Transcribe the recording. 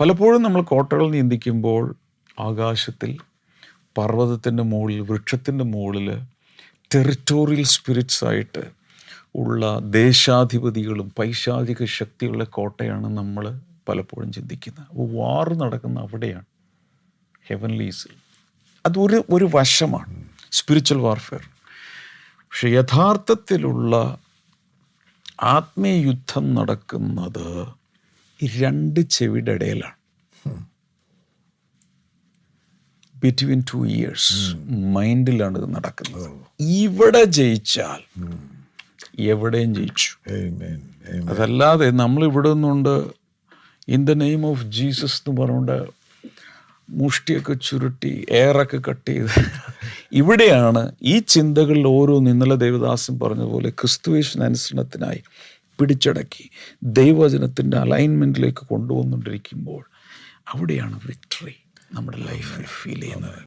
പലപ്പോഴും നമ്മൾ കോട്ടകൾ നീന്തിക്കുമ്പോൾ ആകാശത്തിൽ പർവതത്തിന്റെ മുകളിൽ വൃക്ഷത്തിന്റെ മുകളിൽ ടെറിറ്റോറിയൽ സ്പിരിറ്റ്സ് ആയിട്ട് ഉള്ള ദേശാധിപതികളും പൈശാചിക ശക്തിയുള്ള കോട്ടയാണ് നമ്മൾ പലപ്പോഴും ചിന്തിക്കുന്നത്. അപ്പോൾ വാർ നടക്കുന്ന അവിടെയാണ് ഹെവൻലീസിൽ അതൊരു ഒരു വശമാണ് സ്പിരിച്വൽ വാർഫെയർ പക്ഷെ യഥാർത്ഥത്തിലുള്ള ആത്മീയ യുദ്ധം നടക്കുന്നത് ഈ രണ്ട് ചെവിയുടെ ഇടയിലാണ്. ബിറ്റ്വീൻ ടു ഇയേഴ്സ് മൈൻഡിലാണ് ഇത് നടക്കുന്നത്. ഇവിടെ ജയിച്ചാൽ എവിടെയും ജയിച്ചു. അതല്ലാതെ നമ്മൾ ഇവിടെ നിന്നുകൊണ്ട് in the name of Jesus എന്ന് പറഞ്ഞുകൊണ്ട് മുഷ്ടിയൊക്കെ ചുരുട്ടി എയറൊക്കെ കട്ട് ചെയ്ത്. ഇവിടെയാണ് ഈ ചിന്തകളിൽ ഓരോന്ന് ഇന്നലെ ദേവദാസൻ പറഞ്ഞതുപോലെ ക്രിസ്തുവേഷനുസരണത്തിനായി പിടിച്ചടക്കി ദൈവവചനത്തിന്റെ അലൈൻമെന്റിലേക്ക് കൊണ്ടുവന്നുകൊണ്ടിരിക്കുമ്പോൾ അവിടെയാണ് വിക്ടറി നമ്മുടെ ലൈഫിൽ ഫീൽ ചെയ്യുന്നത്.